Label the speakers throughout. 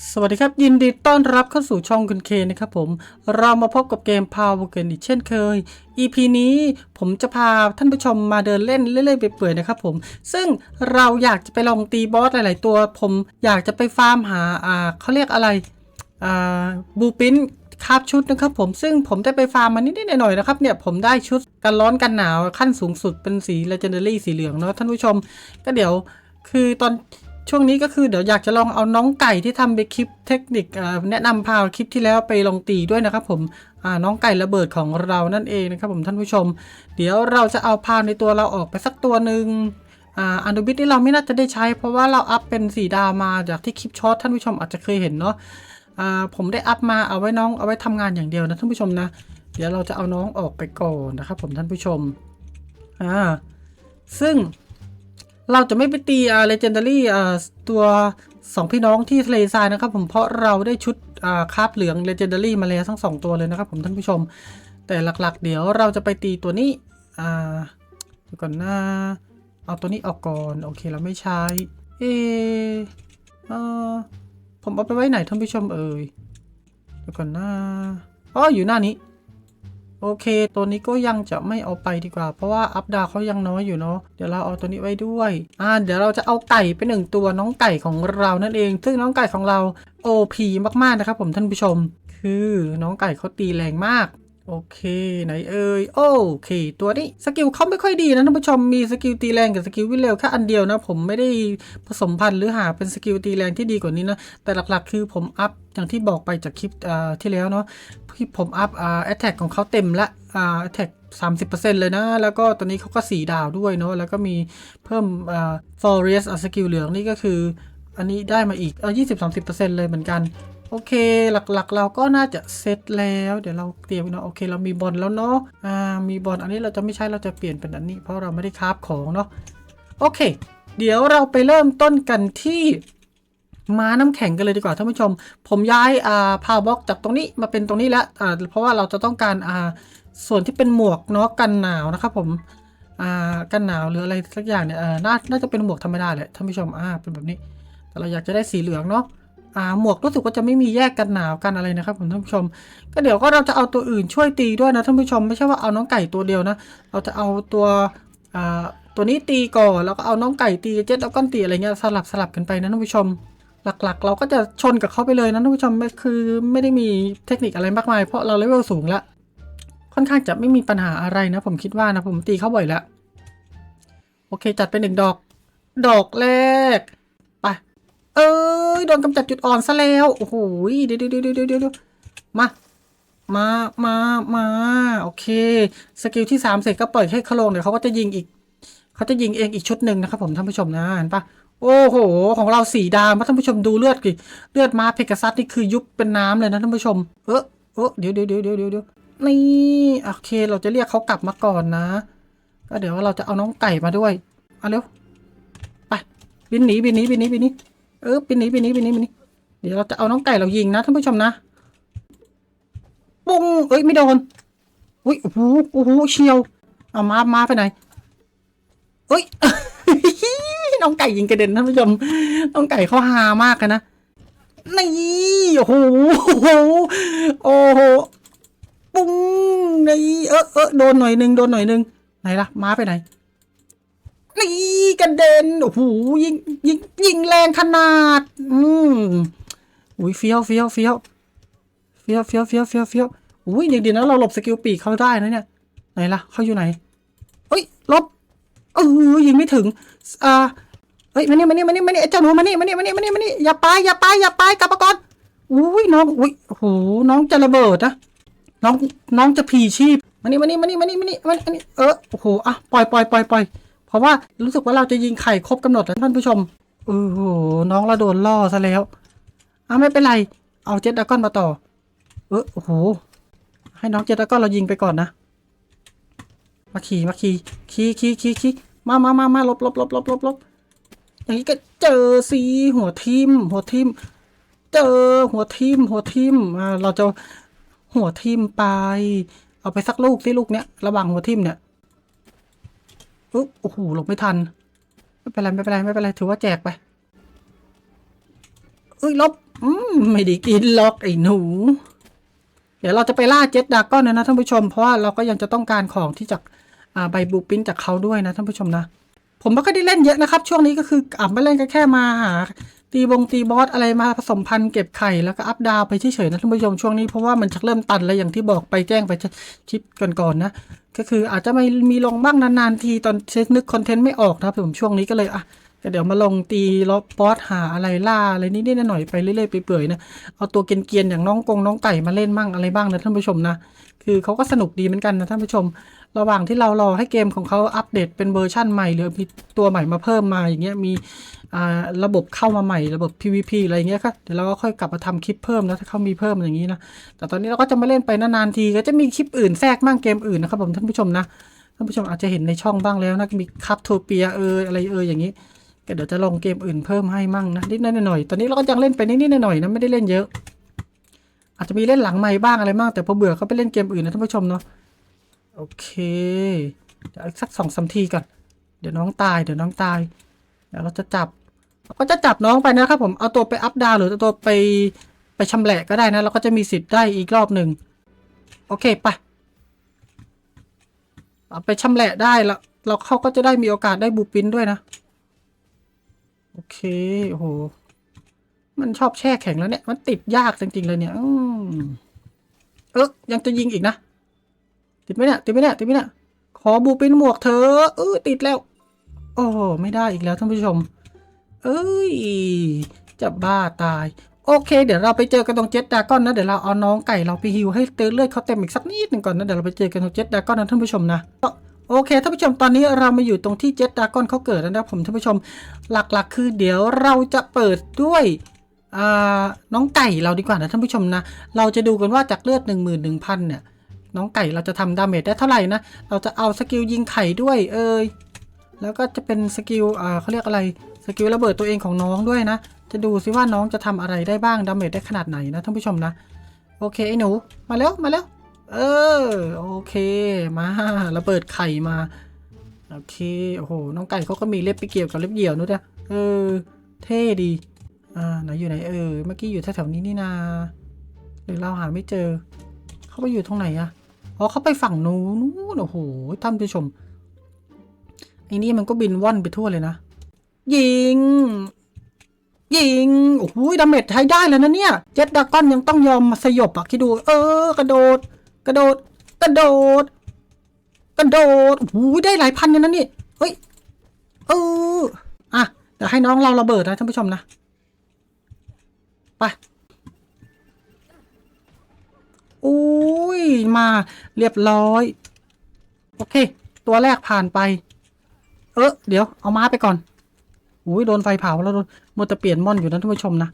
Speaker 1: สวัสดีครับ ยินดีต้อนรับเข้าสู่ช่องคุณเคนะครับผม เรามาพบกับเกม Power กันอีกเช่นเคย EP นี้ผมจะพาท่านผู้ชมมาเดินเล่นเรื่อยๆไปเปื่อยนะครับผม ซึ่งเราอยากจะไปลองตีบอสหลายๆตัว ผมอยากจะไปฟาร์มหาอ่าเขาเรียกอะไรอ่าบูปินคาบชุดนะครับผมซึ่งผมได้ไปฟาร์มมานิดๆหน่อยๆนะครับเนี่ยผมได้ชุดกันร้อนกันหนาวขั้นสูงสุดเป็นสี Legendary สีเหลืองเนาะท่านผู้ชม ก็เดี๋ยวคือตอน ช่วงนี้ก็คือเดี๋ยวอยากจะลองเอาน้องไก่ที่ทำไปคลิปเทคนิคแนะนำพาวคลิปที่แล้วไปลองตีด้วยนะครับผมน้องไก่ระเบิดของเรานั่นเองนะครับผมท่านผู้ชม เดี๋ยวเราจะเอาพาวในตัวเราออกไปสักตัวหนึ่งอันดูบิทที่เราไม่น่าจะได้ใช้ เพราะว่าเราอัพเป็นสีดาวมาจากที่คลิปช็อตท่านผู้ชมอาจจะเคยเห็นเนาะผมได้อัพมาเอาไว้น้องเอาไว้ทำงานอย่างเดียวนะท่านผู้ชมนะ เดี๋ยวเราจะเอาน้องออกไปก่อนนะครับผมท่านผู้ชมอ่าซึ่ง เราจะไม่ไปตีอ่าเลเจนดารี่อ่าตัวสองพี่น้องที่ทะเลทรายนะครับ ผมเพราะเราได้ชุดอ่าคาบเหลืองเลเจนดารี่มาแล้วทั้งสองตัวเลยนะครับ ผมท่านผู้ชม แต่หลักๆ เดี๋ยวเราจะไปตีตัวนี้อ่าเดี๋ยวก่อนนะเอาตัวนี้ออกก่อนโอเคเราไม่ใช้เออเออผมเอาไปไว้ไหนท่านผู้ชมเอ่ยเดี๋ยวก่อนนะอ๋ออยู่หน้านี้ โอเค ตัวนี้ก็ยังจะไม่เอาไปดีกว่า เพราะว่าอัพดาเขายังน้อยอยู่เนาะเดี๋ยวเราเอาตัวนี้ไว้ด้วยอ่าเดี๋ยวเราจะเอาไก่ไปหนึ่งตัวน้องไก่ของเรานั่นเอง ซึ่งน้องไก่ของเรา OP มากๆนะครับผมท่านผู้ชม คือน้องไก่เขาตีแรงมาก โอเคไหนเอ่ยโอเค ตัวนี้สกิลเขาไม่ค่อยดีนะท่านผู้ชมมีสกิลตีแรงกับสกิลวิ่งเร็วแค่อันเดียวนะ ผมไม่ได้ผสมพันธุ์หรือหาเป็นสกิลตีแรงที่ดีกว่านี้นะ แต่หลักๆ คือผมอัพอย่างที่บอกไปจากคลิปที่แล้วเนาะที่ผมอัพอ่าแอตแทกของเขาเต็มละอ่าแอตแทกสามสิบเปอร์เซ็นต์เลยนะ แล้วก็ตัวนี้เขาก็สีดาวด้วยเนาะแล้วก็มีเพิ่มอ่า forest สกิลเหลืองนี่ก็คือ อันนี้ได้มาอีกเออยี่สิบสามสิบเปอร์เซ็นต์เลยเหมือนกัน โอเคหลักๆ เราก็น่าจะเซตแล้ว เดี๋ยวเราเตรียมเนาะโอเค เรามีบอลแล้วเนาะอ่ามีบอลอันนี้เราจะไม่ใช้เราจะเปลี่ยนเป็นอันนี้ เพราะเราไม่ได้คาฟของเนาะโอเค เดี๋ยวเราไปเริ่มต้นกันที่ม้าน้ำแข็งกันเลยดีกว่าท่านผู้ชม ผมย้ายอ่าพาวบ็อกจากตรงนี้มาเป็นตรงนี้แล้วอ่าเพราะว่าเราจะต้องการอ่าส่วนที่เป็นหมวกเนาะกันหนาวนะครับผมอ่ากันหนาวหรืออะไรสักอย่างเนี่ยเออน่าน่าจะเป็นหมวกธรรมดาแหละท่านผู้ชมอ่าเป็นแบบนี้ แต่เราอยากจะได้สีเหลืองเนาะ อ่าหมวกรู้สึกว่าจะไม่มีแยกกันหนาวกันอะไรนะครับผมท่านผู้ชม ก็เดี๋ยวก็เราจะเอาตัวอื่นช่วยตีด้วยนะท่านผู้ชมไม่ใช่ว่าเอาน้องไก่ตัวเดียวนะ เราจะเอาตัวอ่าตัวนี้ตีก่อนแล้วก็เอาน้องไก่ตีเจ็ดแล้วก็ตีอะไรเงี้ยสลับสลับกันไปนะท่านผู้ชม หลักๆ เราก็จะชนกับเขาไปเลยนะท่านผู้ชมไม่คือไม่ได้มีเทคนิคอะไรมากมาย เพราะเราเลเวลสูงล้วค่อนข้างจะไม่มีปัญหาอะไรนะ ผมคิดว่านะผมตีเขาบ่อยแล้วโอเคจัดไปหนึ่งดอก ดอกแรก เอ้ยโดนกำจัดจุดอ่อนซะแล้ว โอ้โหเดี๋ยวเดี๋ยวเดี๋ยวเดี๋ยวเดี๋ยวมามามามาโอเค สกิลที่สามเสร็จก็ปล่อยให้เขาลงเดี๋ยวเขาก็จะยิงอีก เขาจะยิงเองอีกชุดหนึ่งนะครับ ผมท่านผู้ชมนะเห็นปะโอ้โห ของเราสีดามาท่านผู้ชมดูเลือดกิเลือดมาเพกาซัสนี่คือยุบเป็นน้ำเลยนะท่านผู้ชม เออเออเดี๋ยวเดี๋ยวเดี๋ยวเดี๋ยวเดี๋ยวนี่โอเค เราจะเรียกเขากลับมาก่อนนะ ก็เดี๋ยวเราจะเอาน้องไก่มาด้วยเอาเร็วไปบินหนีบินหนีบินหนีบินหนี เออบินหนีบินหนีบินหนีบินหนีเดี๋ยวเราจะเอาน้องไก่เรายิงนะท่านผู้ชมนะ ปุ้งเอ้ยไม่โดนอุ้ยโอ้โหโอ้โหเชียว เอามามาไปไหนเอ้ยน้องไก่ยิงกระเด็นท่านผู้ชมน้องไก่เขาฮามากนะนี่โอ้โหโอ้โหโอ้โหปุ้งนี่เออเออโดนหน่อยหนึ่งโดนหน่อยหนึ่งไหนล่ะมาไปไหน นี่กระเด็นโอ้โหยิงยิงยิงแรงขนาด อืมอุ้ยเฟี้ยวเฟี้ยวเฟี้ยวเฟี้ยวเฟี้ยวเฟี้ยวเฟี้ยวเฟี้ยวอุ้ยอย่างดีนะเราหลบสกิลปีกเขาได้นะเนี่ยไหนล่ะเขาอยู่ไหนเฮ้ยลบเออยิงไม่ถึงอ่าเฮ้ยมานี่มานี่มานี่มานี่เจ้าหนูมานี่มานี่มานี่มานี่มานี่อย่าไปอย่าไปอย่าไปกลับมาก่อนอุ้ยน้องอุ้ยโอ้โหน้องจะระเบิดนะน้องน้องจะผีชีพมานี่มานี่มานี่มานี่มานี่มานี่เออโอ้โหอะปล่อยปล่อยปล่อยปล่อย เพราะว่ารู้สึกว่าเราจะยิงไข่ครบกำหนดแล้วท่านผู้ชมโอ้โหน้องเราโดนล่อซะแล้วอะไม่เป็นไร เอาเจ็ตดาก้อนมาต่อ เออโอ้โหให้น้องเจ็ตดาก้อนเรายิงไปก่อนนะ มาขี่มาขี่ขี่ขี่ขี่ขี่มามามามาลบลบลบลบลบลบอย่างนี้ก็เจอสีหัวทิมหัวทิมเจอหัวทิมหัวทิมอ่าเราจะหัวทิมไป เอาไปสักลูกสิลูกเนี้ยระหว่างหัวทิมเนี่ย อุ๊บโอ้โหหลบไม่ทัน ไม่เป็นไรไม่เป็นไรไม่เป็นไรถือว่าแจกไปเอ้ยลบอืมไม่ได้กินหรอกไอ้หนู เดี๋ยวเราจะไปล่าเจ็ดดาก้อนนะนะท่านผู้ชม เพราะว่าเราก็ยังจะต้องการของที่จากอ่าใบบูปินจากเขาด้วยนะท่านผู้ชมนะ ผมไม่ค่อยได้เล่นเยอะนะครับ ช่วงนี้ก็คืออ่าไม่เล่นก็แค่มาหา ตีบงตีบอสอะไรมาผสมพันธุ์เก็บไข่แล้วก็อัพดาวไปเฉยๆนะท่านผู้ชมช่วงนี้เพราะว่ามันจะเริ่มตันแล้วอย่างที่บอกไปแจ้งไปชิปก่อนๆนะ ก็คืออาจจะไม่มีลงบ้างนานๆทีตอนเช็คนึกคอนเทนต์ไม่ออกนะผมช่วงนี้ก็เลยอะ ก็เดี๋ยวมาลงตีล็อบอสหาอะไรล่าอะไรนิดๆหน่อยๆไปเรื่อยๆไปเปื่อยนะเอาตัวเกียนๆอย่างน้องกงน้องไก่มาเล่นมั่งอะไรบ้างนะท่านผู้ชมนะคือเขาก็สนุกดีเหมือนกันนะท่านผู้ชม ระหว่างที่เรารอให้เกมของเขาอัปเดตเป็นเวอร์ชั่นใหม่หรือมีตัวใหม่มาเพิ่มมาอย่างเงี้ยมีระบบเข้ามาใหม่ระบบ PVP อะไรอย่างเงี้ยก็เดี๋ยวเราก็ค่อยกลับมาทำคลิปเพิ่มนะถ้าเขามีเพิ่มอย่างนี้นะแต่ตอนนี้เราก็จะมาเล่นไปนานๆทีก็จะมีคลิปอื่นแทรกมั่งเกมอื่นนะครับผมท่านผู้ชมนะท่านผู้ชมอาจจะเห็นในช่องบ้างแล้วนะมีคัพโทเปียเอออะไรเอออย่างนี้ ก็เดี๋ยวจะลองเกมอื่นเพิ่มให้มั่งนะนิดหน่อย ตอนนี้เราก็ยังเล่นไปนิดหน่อยนะไม่ได้เล่นเยอะ อาจจะมีเล่นหลังไม้บ้างอะไรบ้างแต่พอเบื่อก็ไปเล่นเกมอื่นนะท่านผู้ชมเนาะโอเค เดี๋ยวสักสองสามทีก่อนเดี๋ยวน้องตายเดี๋ยวน้องตายเดี๋ยวเราจะจับเราก็จะจับน้องไปนะครับผมเอาตัวไปอัพดาวหรือเอาตัวไปไปชำแหละก็ได้นะเราก็จะมีสิทธิ์ได้อีกรอบหนึ่งโอเคไปเอาไปชำแหละได้แล้วเราเขาก็จะได้มีโอกาสได้บูปินด้วยนะ โอเค โอ้โห มันชอบแช่แข็งแล้วเนี่ย มันติดยากจริงๆเลยเนี่ยอืมเออยังจะยิงอีกนะ ติดไหมเนี่ย ติดไหมเนี่ย ติดไหมเนี่ย ขอบูปินหมวกเธอ เออติดแล้ว โอ้ไม่ได้อีกแล้วท่านผู้ชม เอ้ย จะบ้าตาย โอเค เดี๋ยวเราไปเจอกันตรงเจ็ตดาก้อนนะ เดี๋ยวเราเอาน้องไก่เราไปฮิวให้เติมเลือดเขาเต็มอีกสักนิดหนึ่งก่อนนะ เดี๋ยวเราไปเจอกันตรงเจ็ตดาก้อนนะท่านผู้ชมนะ โอเคท่านผู้ชมตอนนี้เรามาอยู่ตรงที่เจ็ตดากอนเขาเกิดแล้วนะผมท่านผู้ชมหลักๆ คือเดี๋ยวเราจะเปิดด้วยน้องไก่เราดีกว่านะท่านผู้ชมนะ เราจะดูกันว่าจากเลือด 1 1 0 0 0 เนี่ย น้องไก่เราจะทำดาเมจได้เท่าไหร่นะ เราจะเอาสกิลยิงไข่ด้วยเอยแล้วก็จะเป็นสกิลเขาเรียกอะไรสกิลระเบิดตัวเองของน้องด้วยนะ จะดูซิว่าน้องจะทำอะไรได้บ้างดาเมจได้ขนาดไหนนะท่านผู้ชมนะ โอเคไอ้หนูมาแล้วมาแล้ว เออ โอเค มาระเบิดไข่มา โอเค โอ้โห น้องไก่เขาก็มีเล็บไปเกี่ยวกับเล็บเหยี่ยวนู้นนะเออ เท่ดี อ่า ไหนอยู่ไหนเออ เมื่อกี้อยู่แถวๆนี้นี่นาหรือเราหาไม่เจอ เขาไปอยู่ตรงไหนอะอ๋อเขาไปฝั่งนู้นนู้นโอ้โห ท่านผู้ชม ไอ้นี่มันก็บินว่อนไปทั่วเลยนะ ยิง ยิง โอ้โหดาเมจใช้ได้แล้วนะเนี่ย เจ็ตดากอนยังต้องยอมมาสยบอะคิดดู เออ กระโดด กระโดด กระโดด กระโดดโอ้โหได้หลายพันเลยนะนี่ เฮ้ย เออ อะ เดี๋ยวให้น้องเราระเบิดนะท่านผู้ชมนะ ไปอุ้ย มาเรียบร้อย โอเค ตัวแรกผ่านไป เออเดี๋ยวเอาม้าไปก่อนอุ้ยโดนไฟเผาแล้วโดนมัวแต่เปลี่ยนม่อนอยู่นะท่านผู้ชมนะ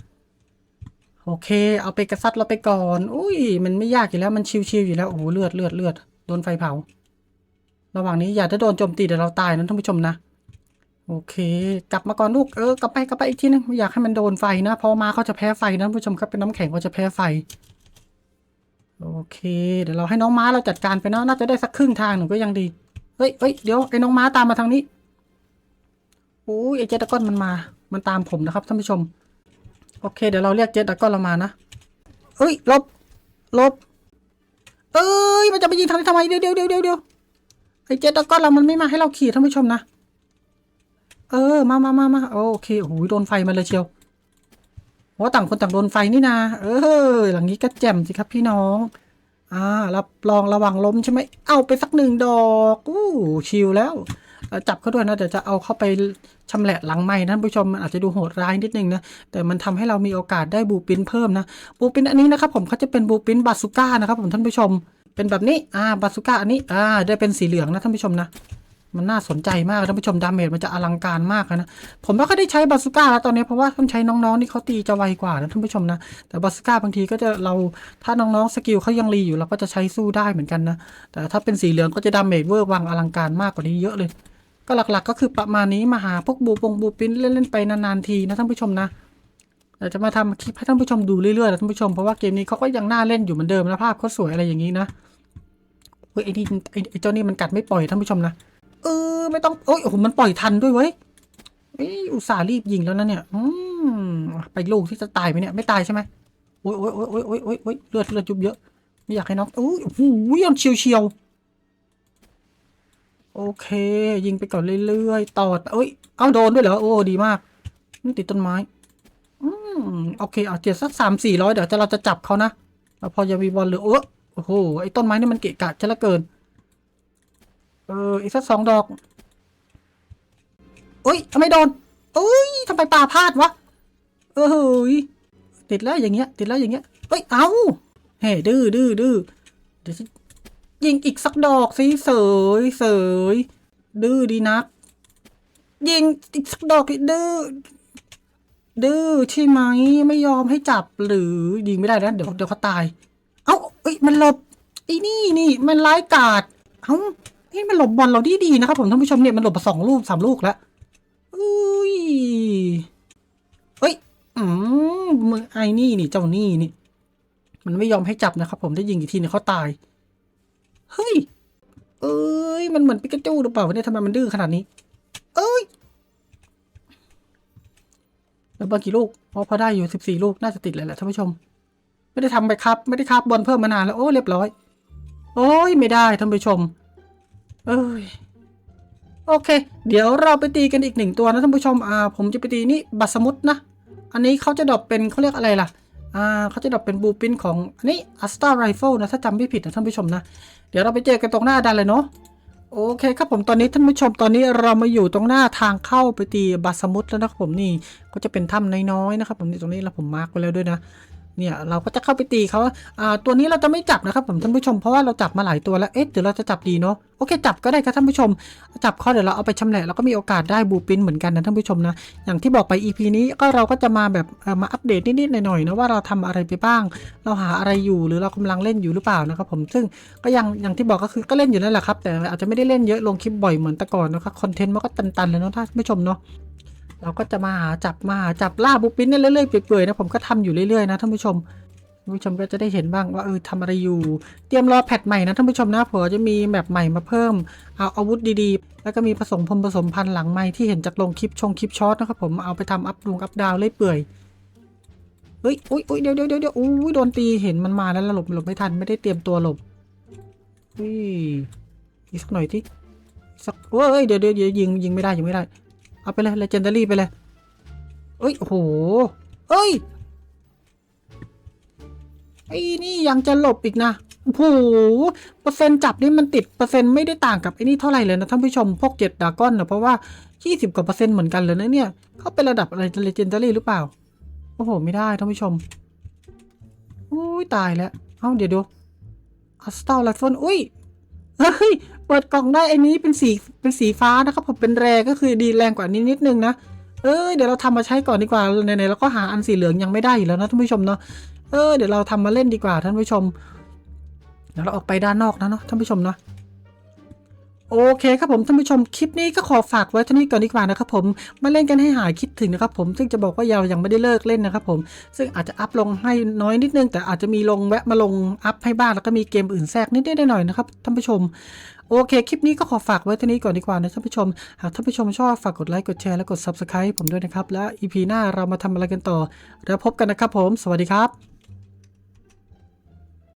Speaker 1: โอเค เอาไปกระซัดเราไปก่อน อุ้ย มันไม่ยากอยู่แล้ว มันชิวๆอยู่แล้ว โอ้โห เลือดเลือดเลือด โดนไฟเผา ระหว่างนี้อย่าได้โดนโจมตีเดี๋ยวเราตายนะท่านผู้ชมนะ โอเค กลับมาก่อนลูก เออ กลับไปกลับไปอีกทีนึง อยากให้มันโดนไฟนะ พอมาเขาจะแพ้ไฟนะท่านผู้ชมครับ เป็นน้ำแข็งเขาจะแพ้ไฟ โอเค เดี๋ยวเราให้น้องม้าเราจัดการไปเนาะ น่าจะได้สักครึ่งทางหนึ่งก็ยังดี เฮ้ยเฮ้ยเดี๋ยวไอ้น้องม้าตามมาทางนี้โอ้ยไอ้เจตดากอนมันมา มันตามผมนะครับท่านผู้ชม โอเค เดี๋ยวเราเรียกเจตดากอนเรามานะเฮ้ยลบลบเอ้ยมันจะไปยิงทางนี้ทำไมเดี๋ยวเดี๋ยวเดี๋ยวเดี๋ยวเดี๋ยวไอ้เจตดากอนเรามันไม่มาให้เราขี่ท่านผู้ชมนะเออมามามามาโอเคโอ้โหโดนไฟมาเลยเชียวว่าต่างคนต่างโดนไฟนี่นาเออ หลังนี้ก็แจ่มสิครับพี่น้อง อ่ารับรองระวังล้มใช่ไหมเอาไปสักหนึ่งดอกอู้ชิลแล้ว จับเขาด้วยนะเดี๋ยวจะเอาเข้าไปชำแหละหลังไม้นะท่านผู้ชมมันอาจจะดูโหดร้ายนิดนึงนะแต่มันทำให้เรามีโอกาสได้บูปินเพิ่มนะบูปินอันนี้นะครับผมเขาจะเป็นบูปินบาสุก้านะครับผมท่านผู้ชม เป็นแบบนี้อ่าบาสุก้าอันนี้อ่าได้เป็นสีเหลืองนะท่านผู้ชมนะมันน่าสนใจมากท่านผู้ชมดาเมจมันจะอลังการมากนะ ผมไม่ค่อยได้ใช้บาสุก้าแล้วตอนนี้เพราะว่าต้องใช้น้องๆที่เขาตีจะไวกว่านะท่านผู้ชมนะแต่บาสุก้าบางทีก็จะเราถ้าน้องๆสกิลเขายังรีอยู่เราก็จะใช้สู้ได้เหมือนกันนะแต่ถ้าเป็นสีเหลืองก็จะดาเมจเวอร์วังอลังการมากกว่านี้เยอะเลย ก็หลักๆ ก็คือประมาณนี้มาหาพวกบูปงบูปินเล่นๆไปนานๆทีนะท่านผู้ชมนะเดี๋ยวจะมาทำคลิปให้ท่านผู้ชมดูเรื่อยๆนะท่านผู้ชมเพราะว่าเกมนี้เขาก็ยังน่าเล่นอยู่เหมือนเดิมนะภาพเขาสวยอะไรอย่างนี้นะเฮ้ยไอ้นี่ไอ้เจ้านี่มันกัดไม่ปล่อยท่านผู้ชมนะเออไม่ต้องโอ้ยโอ้โหมันปล่อยทันด้วยเว้ยอุตส่าห์รีบยิงแล้วนะเนี่ยอืมไปลูกที่จะตายไหมเนี่ยไม่ตายใช่ไหมโอ้ยโอ้ยโอ้ยโอ้ยโอ้ยเลือดเลือดยุบเยอะไม่อยากให้น็อกโอ้ยโอ้โหยังเฉียวเฉียว โอเค ยิงไปก่อนเรื่อยๆ ต่อเอ้ย เอาโดนด้วยเหรอ โอ้ ดีมากนี่ติดต้นไม้ อืม โอเค เอาเจ็ดสักสามสี่ร้อยเดี๋ยวจะเราจะจับเขานะแล้วพอจะมีบอลเหรือโอ้โอ้โห ไอ้ต้นไม้นี่มันเกะกะจะละเกิน เออ อีกสักสองดอกเอ้ยทำไมโดนเอ้ยทำไมปลาพลาดวะ เอ้ย ติดแล้วอย่างเงี้ย ติดแล้วอย่างเงี้ยเอ้ย เอาเฮ้ดื้อดื้อดื้อเดี๋ยวฉัน ยิงอีกสักดอกสิเสยเสยดื้อดีนัก ยิงอีกสักดอกดิดื้อดื้อใช่ไหมไม่ยอมให้จับหรือยิงไม่ได้นะเดี๋ยวเดี๋ยวเขาตาย เอ้าเอ้ยมันหลบไอ้นี่นี่มันร้ายกาดเอ้าเฮ้ยมันหลบบอลเราดีดีนะครับผมท่านผู้ชมเนี่ยมันหลบมาสองลูกสามลูกแล้วอุ้ยเฮ้ยอืมมึงไอ้นี่นี่เจ้านี่นี่ มันไม่ยอมให้จับนะครับผมถ้ายิงอีกทีเนี่ยเขาตาย เฮ้ย เอ้ย มันเหมือนปิกาจูหรือเปล่าเนี่ยทำไมมันดื้อขนาดนี้ เอ้ยแล้วบอลกี่ลูกพอพอได้อยู่สิบสี่ลูก น่าจะติดเลยแหละท่านผู้ชม ไม่ได้ทำไปครับ ไม่ได้ครับบอลเพิ่มมานานแล้ว โอ้ เรียบร้อย โอ้ย ไม่ได้ท่านผู้ชม เอ้ย โอเค เดี๋ยวเราไปตีกันอีกหนึ่งตัวนะท่านผู้ชม อ่า ผมจะไปตีนี่บัตสมุดนะ อันนี้เขาจะดรอปเป็นเขาเรียกอะไรล่ะ อ่าเขาจะดรอปเป็นบูปินของ อันนี้อัสตาไรเฟิลนะ ถ้าจำไม่ผิดนะท่านผู้ชมนะ เดี๋ยวเราไปเจอกันตรงหน้าดันเลยเนาะโอเคครับผมตอนนี้ท่านผู้ชมตอนนี้เรามาอยู่ตรงหน้าทางเข้าไปตีบาสมุดแล้วนะครับผมนี่ก็จะเป็นถ้ำน้อยๆนะครับผมนี่ตรงนี้เราผมมาร์กไว้แล้วด้วยนะ เนี่ยเราก็จะเข้าไปตีเขาอ่าตัวนี้เราจะไม่จับนะครับผมท่านผู้ชมเพราะว่าเราจับมาหลายตัวแล้วเอ๊ะเดี๋ยวเราจะจับดีเนาะโอเคจับก็ได้ครับท่านผู้ชม จับเขาเดี๋ยวเราเอาไปชำแหละแล้วก็มีโอกาสได้บูปินเหมือนกันนะท่านผู้ชมนะอย่างที่บอกไป EP นี้ก็เราก็จะมาแบบมาอัปเดตนิดๆหน่อยๆนะว่าเราทำอะไรไปบ้าง เราหาอะไรอยู่หรือเรากำลังเล่นอยู่หรือเปล่านะครับผมซึ่งก็ยังอย่างที่บอกก็คือก็เล่นอยู่นั่นแหละครับแต่อาจจะไม่ได้เล่นเยอะลงคลิปบ่อยเหมือนแต่ก่อนนะครับคอนเทนต์มันก็ตันๆเลยเนาะท่านผู้ชมเนาะ เราก็จะมาหาจับมาหาจับล่าบุปปินเนี่ยเรื่อยๆเปื่อยๆนะผมก็ทำอยู่เรื่อยๆนะท่านผู้ชมท่านผู้ชมก็จะได้เห็นบ้างว่าเออทำอะไรอยู่ เตรียมรอแพทใหม่นะท่านผู้ชมนะเผื่อจะมีแมปใหม่มาเพิ่มเอาอาวุธดีๆ แล้วก็มีผสมพรมผสมพันธุ์หลังใหม่ที่เห็นจากลงคลิปชงคลิปช็อตนะครับผมเอาไปทำอัพลงอัพดาวเรื่อยเปื่อยเฮ้ยอุ้ยอุ้ยเดี๋ยวเดี๋ยวเดี๋ยวอุ้ยโดนตีเห็นมันมาแล้วหลบหลบไม่ทันไม่ได้เตรียมตัวหลบอุ้ยอีกสักหน่อยที่สักเว้ยเดี๋ยวเดี๋ยวเดี๋ยวยิงยิงไม่ได้ยิงไม่ได้ เอาไปเลยเลเจนดารี่ไปเลยเอ้ย โอ้โห เอ้ย ไอ้นี่ยังจะหลบอีกนะ โอ้โห เปอร์เซ็นต์จับนี่มันติดเปอร์เซ็นต์ไม่ได้ต่างกับไอ้นี่เท่าไหร่เลยนะท่านผู้ชม พวกเจ็ดดากอนนะเพราะว่ายี่สิบกว่าเปอร์เซ็นต์เหมือนกันเลยนะเนี่ย เขาเป็นระดับอะไรเลเจนดารี่หรือเปล่า โอ้โห ไม่ได้ท่านผู้ชม อุ้ยตายแล้ว เอ้าเดี๋ยวดูอัสตาไลฟอนอุ้ย เฮ้ย เปิดกล่องได้ไอ้นี้เป็นสีเป็นสีฟ้านะครับผมเป็นแรงก็คือดีแรงกว่านี้นิดนึงนะเออเดี๋ยวเราทำมาใช้ก่อนดีกว่าไหนๆเราก็หาอันสีเหลืองยังไม่ได้อยู่แล้วนะท่านผู้ชมเนาะเออเดี๋ยวเราทำมาเล่นดีกว่าท่านผู้ชมเดี๋ยวเราออกไปด้านนอกนะเนาะท่านผู้ชมเนาะ โอเคครับผมท่านผู้ชมคลิปนี้ก็ขอฝากไว้เท่านี้ก่อนดีกว่านะครับผมมาเล่นกันให้หายคิดถึงนะครับผมซึ่งจะบอกว่าเรายังไม่ได้เลิกเล่นนะครับผมซึ่งอาจจะอัพลงให้น้อยนิดนึง แต่อาจจะมีลงแวะมาลงอัพให้บ้างแล้วก็มีเกมอื่นแทรกนิดๆหน่อยๆนะครับท่านผู้ชมโอเค คลิปนี้ก็ขอฝากไว้เท่านี้ก่อนดีกว่านะท่านผู้ชม หากท่านผู้ชมชอบฝากกดไลค์ กดแชร์ และกด subscribe ผมด้วยนะครับ และ EP หน้าเรามาทำอะไรกันต่อ แล้วพบกันนะครับผม สวัสดีครับ